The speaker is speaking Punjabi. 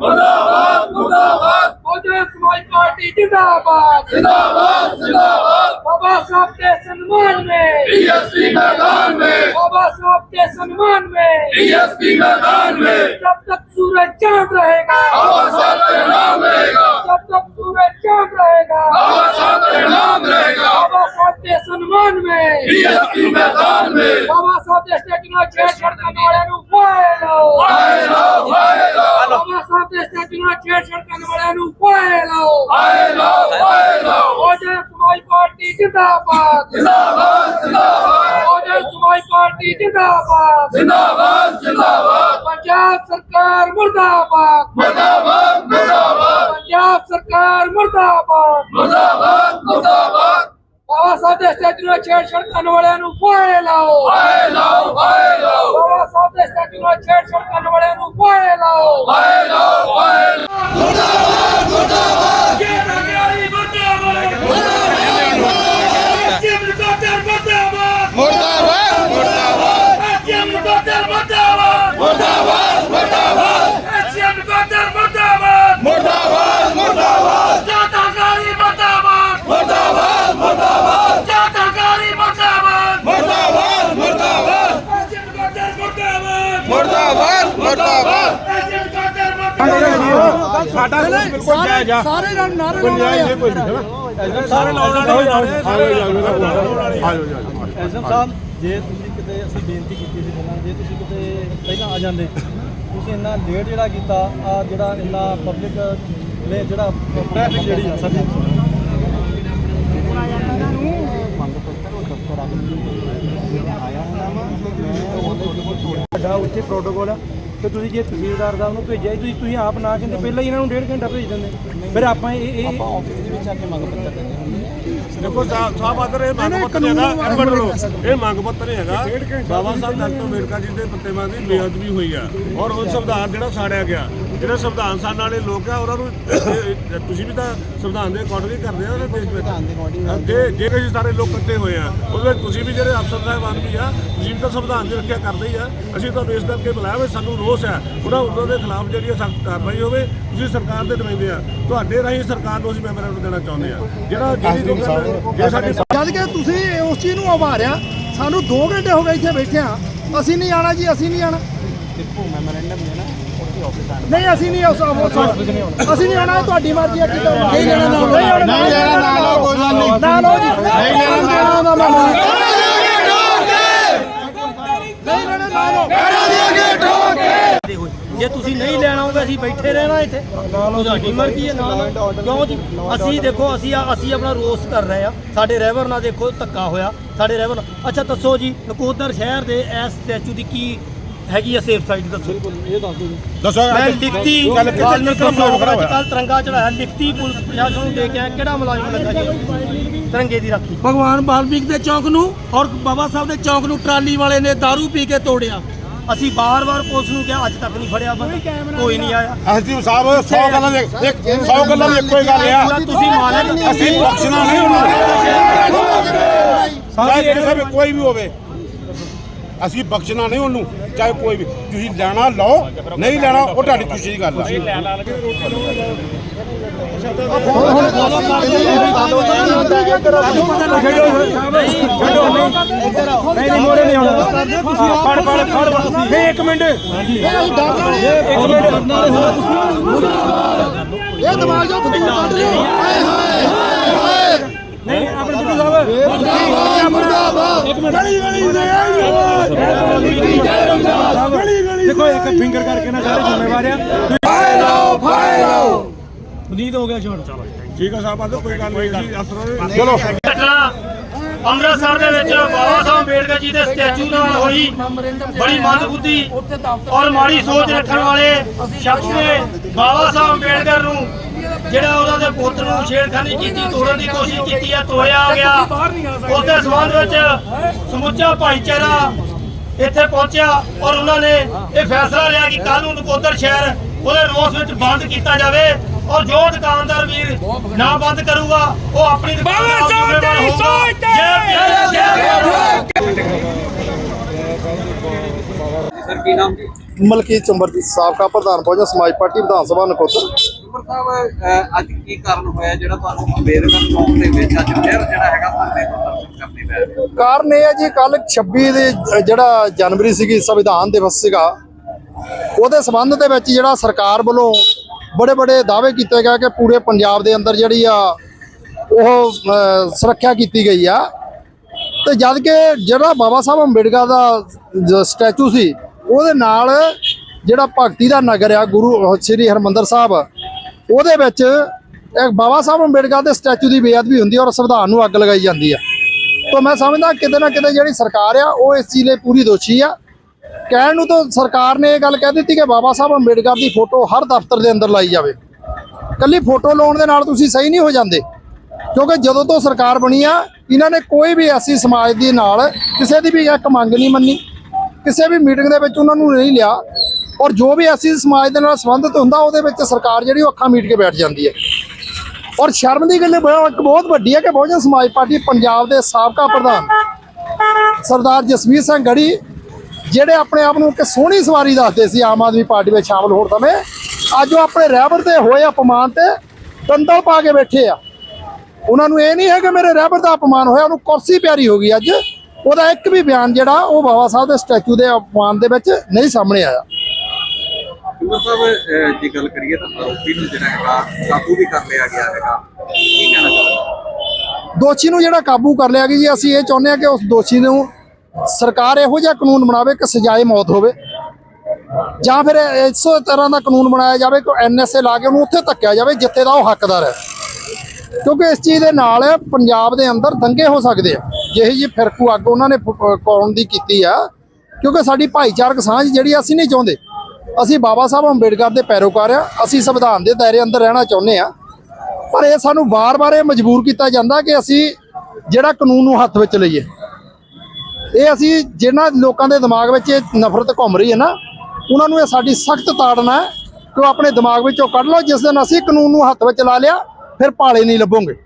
मुर्दाबाद मुर्दाबाद। बहुजन समाज पार्टी जिंदाबाद। जिंदाबाद जिंदाबाद। बाबा साहब के सम्मान में। डीएसपी मैदान में। बाबा साहब के सम्मान में। डीएसपी मैदान में। जब तक सूरज चाँद रहेगा। बाबा साहब बाबा साहब का नाम रहेगा। बाबा के सम्मान में। में। ਬੇਟੀਆਂ ਛੇੜਛਾੜ ਕਰਨ ਵਾਲਿਆਂ ਨੂੰ ਓਏ ਲਾਓ। ਹਾਏ ਲਾਓ ਓਏ ਲਾਓ। ਉਹਦੇ ਸਮਾਜ ਪਾਰਟੀ ਜਿੰਦਾਬਾਦ। ਜਿੰਦਾਬਾਦ ਜਿੰਦਾਬਾਦ। ਉਹਦੇ ਸਮਾਜ ਪਾਰਟੀ ਜਿੰਦਾਬਾਦ। ਜਿੰਦਾਬਾਦ ਜਿੰਦਾਬਾਦ। ਪੰਜਾਬ ਸਰਕਾਰ ਮੁਰਦਾਬਾਦ। ਮੁਰਦਾਬਾਦ ਮੁਰਦਾਬਾਦ। ਪੰਜਾਬ ਸਰਕਾਰ ਮੁਰਦਾਬਾਦ। ਮੁਰਦਾਬਾਦ ਮੁਰਦਾਬਾਦ। ਬਾਬਾ ਸਾਹਿਬ ਦੇ ਸਟੈਚੂ ਨੂੰ ਛੇੜਛਾੜ ਕਰਨ ਵਾਲਿਆਂ ਨੂੰ ਫਾਇਲ ਲਾਓ। ਫਾਇਲ ਲਾਓ ਫਾਇਲ ਲਾਓ। ਬਾਬਾ ਸਾਹਿਬ ਦੇ ਸਟੈਚੂ ਨੂੰ ਛੇੜਛਾੜ ਕਰਨ ਵਾਲਿਆਂ ਨੂੰ ਫਾਇਲ ਲਾਓ। ਫਾਇਲ ਲਾਓ। ਸਾਡਾ ਬਿਲਕੁਲ ਜਾਇਜ਼ ਆ। ਸਾਰੇ ਨਾਲ ਨਾਰੇ ਗੁੰਜਾਇਸ਼ ਕੋਈ ਨਹੀਂ ਸਾਰੇ ਲਾਉਣ ਵਾਲੇ ਐਸਐਮ ਸਾਹਿਬ ਜੇ ਤੁਸੀਂ ਕਿਤੇ ਅਸੀਂ ਬੇਨਤੀ ਕੀਤੀ ਸੀ ਪਹਿਲਾਂ ਜੇ ਤੁਸੀਂ ਕਿਤੇ ਪਹਿਲਾਂ ਆ ਜਾਂਦੇ ਤੁਸੀਂ ਇੰਨਾ ਲੇਟ ਜਿਹੜਾ ਕੀਤਾ ਆ ਜਿਹੜਾ ਇੰਨਾ ਪਬਲਿਕ ਨੇ ਜਿਹੜਾ ਟ੍ਰੈਫਿਕ ਜਿਹੜੀ ਆ ਸਾਡੀ। ਸਾਡਾ ਉੱਥੇ ਪ੍ਰੋਟੋਕੋਲ ਆ। ਤੇ ਤੁਸੀਂ ਜੇ ਤਹਿਸੀਲਦਾਰ ਸਾਹਿਬ ਨੂੰ ਭੇਜਿਆ ਤੁਸੀਂ ਤੁਸੀਂ ਆਪ ਨਾ ਕਹਿੰਦੇ ਪਹਿਲਾਂ ਹੀ ਇਹਨਾਂ ਨੂੰ ਡੇਢ ਘੰਟਾ ਭੇਜ ਦਿੰਦੇ। ਫਿਰ ਆਪਾਂ ਇਹ ਇਹ ਆਪਾਂ ਆਫਿਸ ਦੇ ਵਿੱਚ ਆ ਕੇ ਮੰਗ ਪੱਤਰ ਦਿੰਦੇ ਦੇਖੋ ਸਾਹਿਬ ਸਾਹਿਬ ਆਦਰ ਇਹ ਮੰਗ ਪੱਤਰ ਨਹੀਂ ਹੈਗਾ ਇੱਕ ਮਿੰਟ ਲੋ ਇਹ ਮੰਗ ਪੱਤਰ ਨਹੀਂ ਹੈਗਾ। ਬਾਬਾ ਸਾਹਿਬ ਡਾਕਟਰ ਅੰਬੇਡਕਰ ਜੀ ਦੇ ਪ੍ਰਤਿਮਾਨ ਦੀ ਬੇਅਦਬੀ ਹੋਈ ਆ। ਔਰ ਉਹ ਸੰਵਿਧਾਨ ਜਿਹੜਾ ਸਾੜਿਆ ਗਿਆ ਜਿਹੜੇ ਸੰਵਿਧਾਨ ਸਾੜਨ ਵਾਲੇ ਲੋਕ ਆ ਉਹਨਾਂ ਨੂੰ ਇਹ- ਤੁਸੀਂ ਵੀ ਤਾਂ ਸੰਵਿਧਾਨ ਦੇ ਅਕੋਰਡਿੰਗ ਕਰਦੇ ਆ ਉਹਦੇ ਦੇਸ਼ ਵਿੱਚ ਜੇ ਜੇ ਅਸੀਂ ਸਾਰੇ ਲੋਕ ਇਕੱਠੇ ਹੋਏ ਆ ਉਹਦੇ ਵਿੱਚ ਤੁਸੀਂ ਵੀ ਜਿਹੜੇ ਅਫਸਰ ਸਾਹਿਬਾਨ ਵੀ ਆ ਤੁਸੀਂ ਵੀ ਤਾਂ ਸੰਵਿਧਾਨ ਦੀ ਰੱਖਿਆ ਕਰਦੇ ਹੀ ਆ। ਅਸੀਂ ਤੁਹਾਨੂੰ ਇਸ ਕਰਕੇ ਬੁਲਾਇਆ ਵੀ ਸਾਨੂੰ ਰੋਸ ਹੈ ਉਹਨਾਂ ਉਹਨਾਂ ਦੇ ਖਿਲਾਫ ਜਿਹੜੀ ਸਖਤ ਕਾਰਵਾਈ ਹੋਵੇ ਤੁਸੀਂ ਸਰਕਾਰ ਦੇ ਨੁਮਾਇੰਦੇ ਆ। ਤੁਹਾਡੇ ਰਾਹੀਂ ਸਰਕਾਰ ਨੂੰ ਅਸੀਂ ਮੈਮੋਰੈਂਡਮ ਦੇਣਾ ਚਾਹੁੰਦੇ ਆ। ਜਿਹੜਾ ਜਿਹੜੀ ਜੋ ਜੇ ਸਾਡੀ ਜਦ ਕਿ ਤੁਸੀਂ ਉਸ ਚੀਜ਼ ਨੂੰ ਆਵਾਰਿਆ ਸਾਨੂੰ 2 ਘੰਟੇ ਹੋ ਗਏ ਇੱਥੇ ਬੈਠੇ ਆ ਅਸੀਂ ਨਹੀਂ ਆਣਾ ਜੀ ਅਸੀਂ ਨਹੀਂ ਆਣਾ ਦੇਖੋ ਮੈਮੋਰੈਂਡਮ ਆਫਿਸ ਆਣਾ ਨਹੀਂ ਅਸੀਂ ਨਹੀਂ ਉਸ ਉਸ- ਅਸੀਂ ਨਹੀਂ ਆਣਾ ਤੁਹਾਡੀ ਮਰਜ਼ੀ ਹੈ ਕੀ ਕਰਨਾ ਨਹੀਂ ਲੈਣਾ ਨਾਲ ਨਹੀਂ ਲੈਣਾ ਨਾਲ ਕੋਈ ਗੱਲ ਨਹੀਂ। ਨਾ ਲਓ ਜੀ। ਨਹੀਂ ਲੈਣਾ ਨਾਲ ਦਾ ਮੈਂ ਨਹੀਂ ਲੈਣਾ ਨਾਲ ਦੇਖੋ ਜੇ ਤੁਸੀਂ ਨਹੀਂ ਲੈਣਾ ਹੋਵੇ ਅਸੀਂ ਬੈਠੇ ਰਹਿਣਾ ਇੱਥੇ। ਤੁਹਾਡੀ ਮਰਜ਼ੀ ਹੈ ਨਾਲ ਕਿਉਂ ਜੀ? ਅਸੀਂ ਦੇਖੋ ਅਸੀਂ ਅਸੀਂ ਆਪਣਾ ਰੋਸ ਕਰ ਰਹੇ ਆ। ਸਾਡੇ ਰਹਿਬਰ ਨਾਲ ਦੇਖੋ ਧੱਕਾ ਹੋਇਆ। ਸਾਡੇ ਰਹਿਬਰ ਨਾਲ ਅੱਛਾ ਦੱਸੋ ਜੀ ਨਕੋਦਰ ਸ਼ਹਿਰ ਦੇ ਇਸ ਸਟੈਚੂ ਦੀ ਕੀ ਹੈਗੀ ਆ ਸੇਫ ਸਾਈਡ ਦੱਸੋ। ਇਹ ਦੱਸ ਦਿਓ ਦੱਸੋ ਮੈਂ ਲਿਖਤੀ ਗੱਲ ਕਿੱਥੇ ਨਿਕਲ ਖੜਾ ਹੋਇਆ? ਕੱਲ ਤਿਰੰਗਾ ਚੜਾਇਆ ਲਿਖਤੀ ਪੁਲਿਸ ਪ੍ਰਸ਼ਾਸਨ ਨੂੰ ਦੇ ਕੇ ਆਇਆ ਕਿਹੜਾ ਮੁਲਾਜ਼ਮ ਲੱਗਾ ਜੀ? ਤਿਰੰਗੇ ਦੀ ਰਾਖੀ। ਭਗਵਾਨ ਬਾਲਮੀਕ ਦੇ ਚੌਂਕ ਨੂੰ ਔਰ ਬਾਬਾ ਸਾਹਿਬ ਦੇ ਚੌਂਕ ਨੂੰ ਟਰਾਲੀ ਵਾਲੇ ਨੇ दारू ਪੀ ਕੇ ਤੋੜਿਆ। ਅਸੀਂ ਬਾਰ-ਬਾਰ ਪੁਲਿਸ ਨੂੰ ਕਿਹਾ ਅੱਜ ਤੱਕ ਨਹੀਂ ਫੜਿਆ ਬੰਦਾ ਕੋਈ ਨਹੀਂ ਆਇਆ। ਅਸੀਂ ਸਾਹਿਬ 100 ਗੱਲਾਂ ਦੇ 100 ਗੱਲਾਂ ਦੀ ਇੱਕੋ ਹੀ ਗੱਲ ਆ। ਤੁਸੀਂ ਮਾਲਕ ਅਸੀਂ ਬਖਸ਼ਣਾ ਨਹੀਂ ਉਹਨਾਂ ਚਾਹੇ ਕਿਸੇ ਵੀ ਕੋਈ ਵੀ ਹੋਵੇ। ਅਸੀਂ ਬਖਸ਼ਣਾ ਨਹੀਂ ਉਹਨੂੰ ਚਾਹੇ ਕੋਈ ਵੀ। ਤੁਸੀਂ ਲੈਣਾ ਲਓ ਨਹੀਂ ਲੈਣਾ ਉਹ ਤੁਹਾਡੀ ਖੁਸ਼ੀ ਦੀ ਗੱਲ ਆ। ਨਹੀਂ ਨਹੀਂ ਮੋੜੇ ਨਹੀਂ ਆਉਣਾ ਫੜ ਫੜ ਫੜ ਨਹੀਂ ਇੱਕ ਮਿੰਟ ਇਹ ਦਿਮਾਗ ਜੋ ਤੁਸੀਂ ਕੱਢ ਹੋ ਹਾਏ ਹਾਏ ਹਾਏ ਨਹੀਂ ਆਪਣੇ ਬਿੱਟੂ ਸਾਹਿਬ। ਮੁਰਦਾਬਾਦ। ਇੱਕ ਮਿੰਟ ਗਲੀ ਗਲੀ ਗਲੀ ਗਲੀ ਦੇਖੋ ਇੱਕ ਫਿੰਗਰ ਕਰਕੇ ਨਾ ਸਾਰੇ ਜ਼ਿੰਮੇਵਾਰ ਆ। ਫਾਇ ਲਓ ਫਾਇ ਲਓ ਪੁਨੀਤ ਹੋ ਗਿਆ ਛੋੜ ਚਲੋ ਠੀਕ ਆ ਸਾਹਿਬ ਆਦੋ ਕੋਈ ਗੱਲ ਨਹੀਂ ਅਸੀਂ ਅਸਰ ਚਲੋ। ਘਟਨਾ ਅੰਮ੍ਰਿਤਸਰ ਦੇ ਵਿੱਚ ਬਾਬਾ ਸਾਹਿਬ ਅੰਬੇਡਕਰ ਜੀ ਦੇ ਸਟੈਚੂ ਨਾਲ ਹੋਈ ਬੜੀ ਮੰਦਬੁੱਧੀ ਔਰ ਮਾੜੀ ਸੋਚ ਰੱਖਣ ਵਾਲੇ ਸ਼ਖਸ ਨੇ ਬਾਬਾ ਸਾਹਿਬ ਅੰਬੇਡਕਰ ਨੂੰ ਜਿਹੜਾ ਉਹਨਾਂ ਦੇ ਪੁੱਤ ਨੂੰ ਛੇੜਖਾਨੀ ਕੀਤੀ ਤੋੜਨ ਦੀ ਕੋਸ਼ਿਸ਼ ਕੀਤੀ ਹੈ ਤੋੜਿਆ ਆ ਗਿਆ। ਉਹਦੇ ਸਬੰਧ ਵਿੱਚ ਸਮੁੱਚਾ ਭਾਈਚਾਰਾ ਇੱਥੇ ਪਹੁੰਚਿਆ ਔਰ ਉਹਨਾਂ ਨੇ ਇਹ ਫੈਸਲਾ ਲਿਆ ਕਿ ਕੱਲ ਨੂੰ ਨਕੋਦਰ ਸ਼ਹਿਰ ਉਹਦੇ ਰੋਸ ਵਿੱਚ ਬੰਦ ਕੀਤਾ ਜਾਵੇ ਔਰ ਜੋ ਦੁਕਾਨਦਾਰ ਵੀਰ ਨਾ ਬੰਦ ਕਰੂਗਾ ਉਹ ਆਪਣੀ ਦੁਕਾਨ ਦਾ ਜ਼ਿੰਮੇਵਾਰ ਹੋਊਗਾ। ਜੈ ਜੈ ਸਾਬਕਾ ਪ੍ਰਧਾਨ ਬਹੁਜਨ ਸਮਾਜ ਪਾਰਟੀ ਵਿਧਾਨ ਸਭਾ ਨਕੋਦਰ। ਉਮਰ ਸਾਹਿਬ ਅਹ ਅੱਜ ਕੀ ਕਾਰਨ ਹੋਇਆ ਜਿਹੜਾ ਤੁਹਾਨੂੰ ਅੰਬੇਦਕਰ ਚੌਂਕ ਦੇ ਵਿੱਚ ਅੱਜ ਫਿਰ ਜਿਹੜਾ ਹੈਗਾ ਧਰਨੇ ਤੋਂ ਦਰਸ਼ਨ ਕਰਨੇ ਪੈ ਰਹੇ? ਕਾਰਨ ਇਹ ਹੈ ਜੀ ਕੱਲ 26 ਦੇ ਅ, ਜਿਹੜਾ ਜਨਵਰੀ ਸੀਗੀ ਸੰਵਿਧਾਨ ਦਿਵਸ ਸੀਗਾ ਉਹਦੇ ਸੰਬੰਧ ਦੇ ਵਿੱਚ ਜਿਹੜਾ ਸਰਕਾਰ ਵੱਲੋਂ ਬੜੇ ਬੜੇ ਦਾਅਵੇ ਕੀਤੇ ਗਏ ਕਿ ਪੂਰੇ ਪੰਜਾਬ ਦੇ ਅੰਦਰ ਜਿਹੜੀ ਆ ਉਹ ਅ, ਸੁਰੱਖਿਆ ਕੀਤੀ ਗਈ ਆ। ਤੇ ਜਦ ਕਿ ਜਿਹੜਾ ਬਾਬਾ ਸਾਹਿਬ ਅੰਬੇਡਕਰ ਦਾ ਸਟੈਚੂ ਸੀ ਉਹਦੇ ਨਾਲ ਜਿਹੜਾ ਭਗਤੀ ਦਾ ਨਗਰ ਆ ਗੁਰੂ ਸ੍ਰੀ ਹਰਮੰਦਰ ਸਾਹਿਬ ਉਹਦੇ ਵਿੱਚ ਇੱਕ ਬਾਬਾ ਸਾਹਿਬ ਅੰਬੇਡਕਰ ਦੇ ਸਟੈਚੂ ਦੀ ਬੇਅਦਬੀ ਹੁੰਦੀ ਹੈ ਔਰ ਸੰਵਿਧਾਨ ਨੂੰ ਅੱਗ ਲਗਾਈ ਜਾਂਦੀ ਆ ਤਾਂ ਮੈਂ ਸਮਝਦਾ ਕਿਤੇ ਨਾ ਕਿਤੇ ਜਿਹੜੀ ਸਰਕਾਰ ਆ, ਉਹ ਇਸ ਚੀਜ਼ ਲਈ ਪੂਰੀ ਦੋਸ਼ੀ ਆ। ਕਹਿਣ ਨੂੰ ਤਾਂ ਸਰਕਾਰ ਨੇ ਇਹ ਗੱਲ ਕਹਿ ਦਿੱਤੀ ਕਿ ਬਾਬਾ ਸਾਹਿਬ ਅੰਬੇਡਕਰ ਦੀ ਫੋਟੋ ਹਰ ਦਫ਼ਤਰ ਦੇ ਅੰਦਰ ਲਾਈ ਜਾਵੇ। ਕੱਲੀ ਫੋਟੋ ਲਾਉਣ ਦੇ ਨਾਲ ਤੁਸੀਂ ਸਹੀ ਨਹੀਂ ਹੋ ਜਾਂਦੇ। ਕਿਉਂਕਿ ਜਦੋਂ ਤੋਂ ਸਰਕਾਰ ਬਣੀ ਆ, ਇਹਨਾਂ ਨੇ ਕੋਈ ਵੀ ਐਸੀ ਸਮਾਜ ਦੇ ਨਾਲ ਕਿਸੇ ਦੀ ਵੀ ਇੱਕ ਮੰਗ ਨਹੀਂ ਮੰਨੀ। ਕਿਸੇ ਵੀ ਮੀਟਿੰਗ ਦੇ ਵਿੱਚ ਉਹਨਾਂ ਨੂੰ ਨਹੀਂ ਲਿਆ। ਔਰ ਜੋ ਵੀ ਐਸੀ ਸਮਾਜ ਦੇ ਨਾਲ ਸੰਬੰਧਿਤ ਹੁੰਦਾ, ਉਹਦੇ ਵਿੱਚ ਸਰਕਾਰ ਜਿਹੜੀ, ਉਹ ਅੱਖਾਂ ਮੀਟ ਕੇ ਬੈਠ ਜਾਂਦੀ ਹੈ। ਔਰ ਸ਼ਰਮ ਦੀ ਗੱਲ ਇੱਕ ਬਹੁਤ ਵੱਡੀ ਹੈ ਕਿ ਬਹੁਜਨ ਸਮਾਜ ਪਾਰਟੀ ਪੰਜਾਬ ਦੇ ਸਾਬਕਾ ਪ੍ਰਧਾਨ ਸਰਦਾਰ ਜਸਵੀਰ ਸਿੰਘ ਗੜੀ, ਜਿਹੜੇ ਆਪਣੇ ਆਪ ਨੂੰ ਕਿ ਸੋਹਣੀ ਸਵਾਰੀ ਦੱਸਦੇ ਸੀ, ਆਮ ਆਦਮੀ ਪਾਰਟੀ ਵਿੱਚ ਸ਼ਾਮਲ ਹੋਣ ਸਮੇਂ, ਅੱਜ ਉਹ ਆਪਣੇ ਰਹਿਬਰ ਤੇ ਹੋਏ ਅਪਮਾਨ ਤੇ ਦੰਦਲ ਪਾ ਕੇ ਬੈਠੇ ਆ। ਉਹਨਾਂ ਨੂੰ ਇਹ ਨਹੀਂ ਹੈ ਕਿ ਮੇਰੇ ਰਹਿਬਰ ਦਾ ਅਪਮਾਨ ਹੋਇਆ, ਉਹਨੂੰ ਕੁਰਸੀ ਪਿਆਰੀ ਹੋ ਗਈ ਅੱਜ। ਉਹਦਾ ਇੱਕ ਵੀ ਬਿਆਨ ਜਿਹੜਾ, ਉਹ ਬਾਬਾ ਸਾਹਿਬ ਦੇ ਸਟੈਚੂ ਦੇ ਅਪਮਾਨ ਦੇ ਵਿੱਚ ਨਹੀਂ ਸਾਹਮਣੇ ਆਇਆ। ਉਮਰ ਸਾਹਿਬ ਜੇ ਗੱਲ ਕਰੀਏ ਤਾਂ ਆਰੋਪੀ ਨੂੰ ਜਿਹੜਾ ਹੈਗਾ, ਕਾਬੂ ਵੀ ਕਰ ਲਿਆ ਗਿਆ ਹੈਗਾ। ਕੀ ਕਹਿਣਾ ਚਾਹੁੰਦੇ ਦੋਸ਼ੀ ਨੂੰ ਜਿਹੜਾ ਕਾਬੂ ਕਰ ਲਿਆ ਗਿਆ ਜੀ, ਅਸੀਂ ਇਹ ਚਾਹੁੰਦੇ ਹਾਂ ਕਿ ਉਸ ਦੋਸ਼ੀ ਨੂੰ ਸਰਕਾਰ ਇਹੋ ਜਿਹਾ ਕਾਨੂੰਨ ਬਣਾਵੇ ਕਿ ਸਜ਼ਾਏ ਮੌਤ ਹੋਵੇ। ਜਾਂ ਫਿਰ ਇਸ ਤਰ੍ਹਾਂ ਦਾ ਕਾਨੂੰਨ ਬਣਾਇਆ ਜਾਵੇ ਕਿ ਐਨਐਸਏ ਲਾ ਕੇ ਉਹਨੂੰ ਉੱਥੇ ਧੱਕਿਆ ਜਾਵੇ ਜਿੱਥੇ ਦਾ ਉਹ ਹੱਕਦਾਰ ਹੈ। ਕਿਉਂਕਿ ਇਸ ਚੀਜ਼ ਦੇ ਨਾਲ ਪੰਜਾਬ ਦੇ ਅੰਦਰ ਦੰਗੇ ਹੋ ਸਕਦੇ ਆ। ਜਿਹੇ ਜੀ ਫਿਰਕੂ ਅੱਗ ਉਹਨਾਂ ਨੇ ਫ- ਦੀ ਕੀਤੀ ਆ। ਕਿਉਂਕਿ ਸਾਡੀ ਭਾਈਚਾਰਕ ਸਾਂਝ ਜਿਹੜੀ ਅਸੀਂ ਨਹੀਂ ਚਾਹੁੰਦੇ। ਅਸੀਂ ਬਾਬਾ ਸਾਹਿਬ ਅੰਬੇਡਕਰ ਦੇ ਪੈਰੋਕਾਰ ਆ ਅਸੀਂ ਸੰਵਿਧਾਨ ਦੇ ਦਾਇਰੇ ਅੰਦਰ ਰਹਿਣਾ ਚਾਹੁੰਦੇ ਆ ਪਰ ਇਹ ਸਾਨੂੰ ਵਾਰ-ਵਾਰ ਇਹ ਮਜਬੂਰ ਕੀਤਾ ਜਾਂਦਾ ਕਿ ਅਸੀਂ ਜਿਹੜਾ ਕਾਨੂੰਨ ਨੂੰ ਹੱਥ ਵਿੱਚ ਲਈਏ। ਇਹ ਅਸੀਂ ਜਿਨ੍ਹਾਂ ਲੋਕਾਂ ਦੇ ਦਿਮਾਗ ਵਿੱਚ ਇਹ ਨਫ਼ਰਤ ਘੁੰਮ ਰਹੀ ਹੈ ਨਾ, ਉਹਨਾਂ ਨੂੰ ਇਹ ਸਾਡੀ ਸਖਤ ਤਾੜਨਾ ਹੈ ਕਿ ਉਹ ਆਪਣੇ ਦਿਮਾਗ ਵਿੱਚੋਂ ਕੱਢ ਲਓ, ਜਿਸ ਦਿਨ ਅਸੀਂ ਕਾਨੂੰਨ ਨੂੰ ਹੱਥ ਵਿੱਚ ਲਾ ਲਿਆ, ਫਿਰ ਭਾਲੇ ਨਹੀਂ ਲੱਭੋਗੇ।